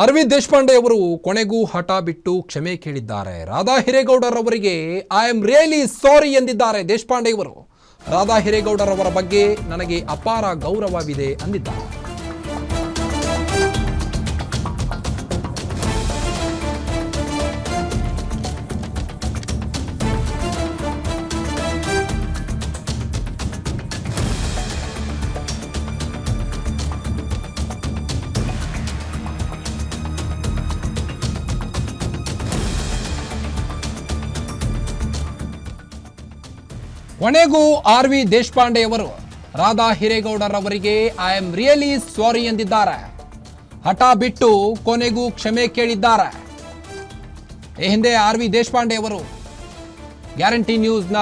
R Deshpande ಅವರು ಕೊನೆಗೂ ಹಠ ಬಿಟ್ಟು ಕ್ಷಮೆ ಕೇಳಿದ್ದಾರೆ. ರಾಧಾ ಹಿರೇಗೌಡರವರಿಗೆ ಐ ಆಮ್ ರಿಯಲಿ ಸಾರಿ ಎಂದಿದ್ದಾರೆ ದೇಶಪಾಂಡೆ ಅವರು ರಾಧಾ ಹಿರೇಗೌಡರವರ ಬಗ್ಗೆ ನನಗೆ ಅಪಾರ ಗೌರವವಿದೆ ಅಂದಿದ್ದಾರೆ. ಕೊನೆಗೂ ಆರ್ ವಿ ದೇಶಪಾಂಡೆಯವರು ರಾಧಾ ಹಿರೇಗೌಡರವರಿಗೆ ಐ ಆಮ್ ರಿಯಲಿ ಸಾರಿ ಎಂದಿದ್ದಾರೆ. ಹಠ ಬಿಟ್ಟು ಕೊನೆಗೂ ಕ್ಷಮೆ ಕೇಳಿದ್ದಾರೆ. ಈ ಹಿಂದೆ ಆರ್ ವಿ ದೇಶಪಾಂಡೆ ಅವರು ಗ್ಯಾರಂಟಿ ನ್ಯೂಸ್ನ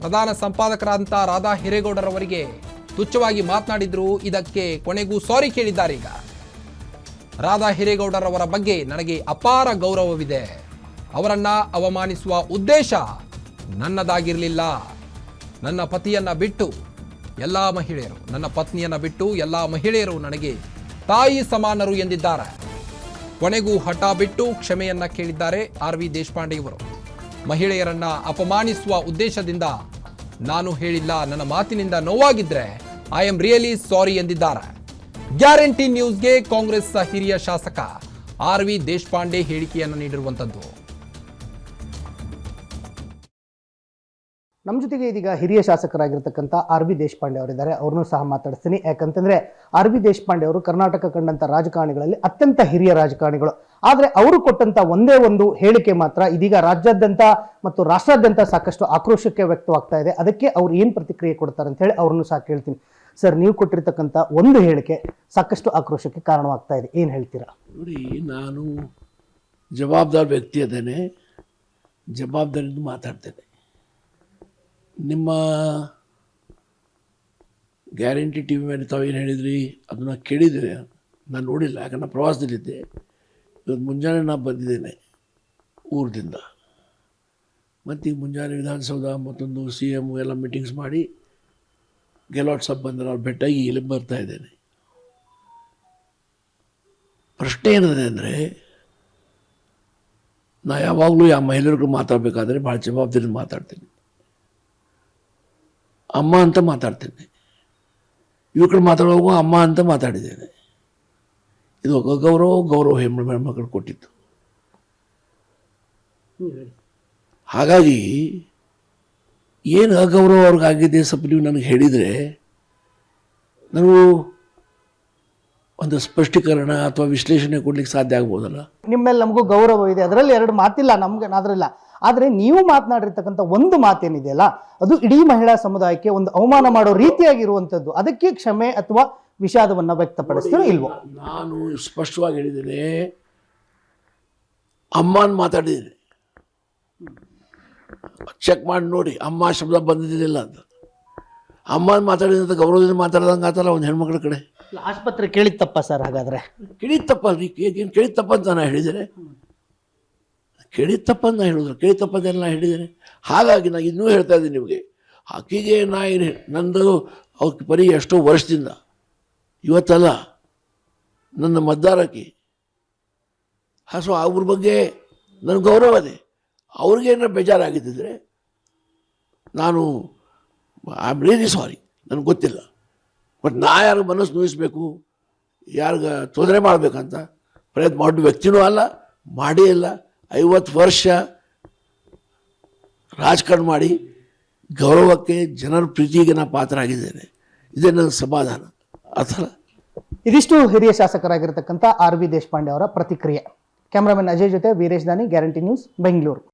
ಪ್ರಧಾನ ಸಂಪಾದಕರಾದಂಥ ರಾಧಾ ಹಿರೇಗೌಡರವರಿಗೆ ತುಚ್ಛವಾಗಿ ಮಾತನಾಡಿದ್ರು. ಇದಕ್ಕೆ ಕೊನೆಗೂ ಸಾರಿ ಕೇಳಿದ್ದಾರೆ ಈಗ. ರಾಧಾ ಹಿರೇಗೌಡರವರ ಬಗ್ಗೆ ನನಗೆ ಅಪಾರ ಗೌರವವಿದೆ. ಅವರನ್ನ ಅವಮಾನಿಸುವ ಉದ್ದೇಶ ನನ್ನದಾಗಿರಲಿಲ್ಲ. ನನ್ನ ಪತಿಯನ್ನ ಬಿಟ್ಟು ಎಲ್ಲ ಮಹಿಳೆಯರು, ನನ್ನ ಪತ್ನಿಯನ್ನ ಬಿಟ್ಟು ಎಲ್ಲ ಮಹಿಳೆಯರು ನನಗೆ ತಾಯಿ ಸಮಾನರು ಎಂದಿದ್ದಾರೆ. ಕೊನೆಗೂ ಹಠ ಬಿಟ್ಟು ಕ್ಷಮೆಯನ್ನ ಕೇಳಿದ್ದಾರೆ ಆರ್ ವಿ ದೇಶಪಾಂಡೆ ಇವರು. ಮಹಿಳೆಯರನ್ನ ಅಪಮಾನಿಸುವ ಉದ್ದೇಶದಿಂದ ನಾನು ಹೇಳಿಲ್ಲ, ನನ್ನ ಮಾತಿನಿಂದ ನೋವಾಗಿದ್ರೆ ಐ ಆಮ್ ರಿಯಲಿ ಸಾರಿ ಎಂದಿದ್ದಾರೆ. ಗ್ಯಾರಂಟಿ ನ್ಯೂಸ್ಗೆ ಕಾಂಗ್ರೆಸ್ ಹಿರಿಯ ಶಾಸಕ ಆರ್ ವಿ ದೇಶಪಾಂಡೆ ಹೇಳಿಕೆಯನ್ನು ನೀಡಿರುವಂತದ್ದು. ನಮ್ಮ ಜೊತೆಗೆ ಇದೀಗ ಹಿರಿಯ ಶಾಸಕರಾಗಿರ್ತಕ್ಕಂಥ ಆರ್ ಬಿ ದೇಶಪಾಂಡೆ ಅವರಿದ್ದಾರೆ. ಅವ್ರನ್ನೂ ಸಹ ಮಾತಾಡಿಸ್ತೀನಿ. ಯಾಕಂತಂದ್ರೆ ಆರ್ ಬಿ ದೇಶಪಾಂಡೆ ಅವರು ಕರ್ನಾಟಕ ಕಂಡಂಥ ರಾಜಕಾರಣಿಗಳಲ್ಲಿ ಅತ್ಯಂತ ಹಿರಿಯ ರಾಜಕಾರಣಿಗಳು. ಆದರೆ ಅವರು ಕೊಟ್ಟಂತ ಒಂದೇ ಒಂದು ಹೇಳಿಕೆ ಮಾತ್ರ ಇದೀಗ ರಾಜ್ಯಾದ್ಯಂತ ಮತ್ತು ರಾಷ್ಟ್ರಾದ್ಯಂತ ಸಾಕಷ್ಟು ಆಕ್ರೋಶಕ್ಕೆ ವ್ಯಕ್ತವಾಗ್ತಾ ಇದೆ. ಅದಕ್ಕೆ ಅವ್ರು ಏನು ಪ್ರತಿಕ್ರಿಯೆ ಕೊಡ್ತಾರೆ ಅಂತ ಹೇಳಿ ಅವ್ರನ್ನೂ ಸಹ ಕೇಳ್ತೀನಿ. ಸರ್, ನೀವು ಕೊಟ್ಟಿರ್ತಕ್ಕಂಥ ಒಂದು ಹೇಳಿಕೆ ಸಾಕಷ್ಟು ಆಕ್ರೋಶಕ್ಕೆ ಕಾರಣವಾಗ್ತಾ ಇದೆ. ಏನು ಹೇಳ್ತೀರಾ? ನೋಡಿ, ನಾನು ಜವಾಬ್ದಾರ ವ್ಯಕ್ತಿ ಅದೇನೆ. ಜವಾಬ್ದಾರಿಯಿಂದ ಮಾತಾಡ್ತೇನೆ. ನಿಮ್ಮ ಗ್ಯಾರಂಟಿ ಟಿ ವಿ ಮೇಲೆ ತಾವೇನು ಹೇಳಿದ್ರಿ? ಅದನ್ನು ಕೇಳಿದ್ರೆ ನಾನು ನೋಡಿಲ್ಲ. ಯಾಕಂದ್ರೆ ನಾನು ಪ್ರವಾಸದಲ್ಲಿದ್ದೆ. ಇವತ್ತು ಮುಂಜಾನೆ ನಾನು ಬಂದಿದ್ದೇನೆ ಊರದಿಂದ. ಮತ್ತು ಈಗ ಮುಂಜಾನೆ ವಿಧಾನಸೌಧ ಮತ್ತೊಂದು ಸಿ ಎಂ ಎಲ್ಲ ಮೀಟಿಂಗ್ಸ್ ಮಾಡಿ ಗೆಲಾಟ್ ಸಬ್ ಬಂದರೆ ಅವ್ರು ಭೇಟಿಯಾಗಿ ಇಲ್ಲಿ ಬರ್ತಾ ಇದ್ದೇನೆ. ಪ್ರಶ್ನೆ ಏನಿದೆ ಅಂದರೆ, ನಾ ಯಾವಾಗಲೂ ಯಾವ ಮಹಿಳೆಯರಿಗೂ ಮಾತಾಡಬೇಕಾದ್ರೆ ಭಾಳ ಜವಾಬ್ದಾರಿ ಮಾತಾಡ್ತೀನಿ. ಅಮ್ಮ ಅಂತ ಮಾತಾಡ್ತೇನೆ. ಕಡೆ ಮಾತಾಡುವಾಗ ಅಮ್ಮ ಅಂತ ಮಾತಾಡಿದ್ದೇನೆ. ಇದು ಗೌರವ ಗೌರವ ಹೆಮ್ಮೆ ಹೆಣ್ಮಕ್ಳು ಕೊಟ್ಟಿತ್ತು ಹಾಗಾಗಿ ಏನು ಅಗೌರವ ಅವ್ರಿಗಾಗಿದೆ ಸ್ವಲ್ಪ ನೀವು ನನಗೆ ಹೇಳಿದರೆ ನಾನು ಒಂದು ಸ್ಪಷ್ಟೀಕರಣ ಅಥವಾ ವಿಶ್ಲೇಷಣೆ ಕೊಡ್ಲಿಕ್ಕೆ ಸಾಧ್ಯ ಆಗ್ಬೋದಲ್ಲ? ನಿಮ್ಮೇಲೆ ನಮಗೂ ಗೌರವ ಇದೆ. ಅದರಲ್ಲಿ ಎರಡು ಮಾತಿಲ್ಲ ನಮ್ಗೆ ಅದರಲ್ಲ. ಆದರೆ ನೀವು ಮಾತನಾಡಿರ್ತಕ್ಕಂಥ ಒಂದು ಮಾತೇನಿದೆಯಲ್ಲ ಅದು ಇಡೀ ಮಹಿಳಾ ಸಮುದಾಯಕ್ಕೆ ಒಂದು ಅವಮಾನ ಮಾಡೋ ರೀತಿಯಾಗಿರುವಂಥದ್ದು. ಅದಕ್ಕೆ ಕ್ಷಮೆ ಅಥವಾ ವಿಷಾದವನ್ನು ವ್ಯಕ್ತಪಡಿಸ್ತೀರೋ ಇಲ್ವೋ? ನಾನು ಸ್ಪಷ್ಟವಾಗಿ ಹೇಳಿದ್ದೇನೆ ಅಮ್ಮನ ಮಾತಾಡಿದ್ದೀನಿ. ಚೆಕ್ ಮಾಡಿ ನೋಡಿ ಅಮ್ಮ ಶಬ್ದ ಬಂದಿದ್ದಿಲ್ಲ ಅಂತ. ಅಮ್ಮನ ಮಾತಾಡಿದಂತ ಗೌರವದಿಂದ ಮಾತಾಡ್ದಂಗೆ ಆತಲ್ಲ ಒಂದು ಹೆಣ್ಮಕ್ಳ ಕಡೆ. ಆಸ್ಪತ್ರೆ ಕೇಳಿತ್ತಪ್ಪ ಸರ್ ಹಾಗಾದ್ರೆ. ಕೇಳಿತ್ತಪ್ಪ ಏನು ಕೇಳಿತ್ತಪ್ಪ ಅಂತ ನಾನು ಹೇಳಿದರೆ ಕೇಳಿತ್ತಪ್ಪ ಅಂತ ನಾನು ಹೇಳಿದ್ರು ಕೇಳಿತ್ತಪ್ಪ ಅಂತ ನಾನು ಹೇಳಿದ್ದೇನೆ. ಹಾಗಾಗಿ ನಾನು ಇನ್ನೂ ಹೇಳ್ತಾ ಇದ್ದೀನಿ ನಿಮಗೆ. ಆಕೆಗೆ ನಾ ಏನು ನಂದು ಅವ್ರ ಪರಿ ಎಷ್ಟೋ ವರ್ಷದಿಂದ. ಇವತ್ತಲ್ಲ, ನನ್ನ ಮತದಾರಕ್ಕೆ ಸೊ, ಅವ್ರ ಬಗ್ಗೆ ನನ್ನ ಗೌರವ ಅದೇ ಅವ್ರಿಗೆ ಏನಾರ ಬೇಜಾರಾಗಿದ್ದಿದ್ರೆ ನಾನು ಐ ಆಮ್ ರಿಯಲಿ ಸಾರಿ ನನಗೆ ಗೊತ್ತಿಲ್ಲ. ಬಟ್ ನಾ ಯಾರಿಗೆ ಮನಸ್ಸು ನೋಯಿಸ್ಬೇಕು, ಯಾರಿಗ ತೊಂದರೆ ಮಾಡಬೇಕಂತ ಪ್ರಯತ್ನ ಮಾಡೋ ವ್ಯಕ್ತಿನೂ ಅಲ್ಲ ಮಾಡೇ ಇಲ್ಲ. ಐವತ್ತು ವರ್ಷ ರಾಜಕಾರಣ ಮಾಡಿ ಗೌರವಕ್ಕೆ, ಜನರ ಪ್ರೀತಿಗೆ ನಾನು ಪಾತ್ರ ಆಗಿದ್ದೇನೆ ಇದೇ ನನ್ನ ಸಮಾಧಾನ. ಅಥವಾ ಇದಿಷ್ಟು ಹಿರಿಯ ಶಾಸಕರಾಗಿರ್ತಕ್ಕಂಥ ಆರ್ ವಿ ದೇಶಪಾಂಡೆ ಅವರ ಪ್ರತಿಕ್ರಿಯೆ. ಕ್ಯಾಮ್ರಾಮನ್ ಅಜಯ್ ಜೊತೆ ವೀರೇಶ್ ದಾನಿ, ಗ್ಯಾರಂಟಿ ನ್ಯೂಸ್, ಬೆಂಗಳೂರು.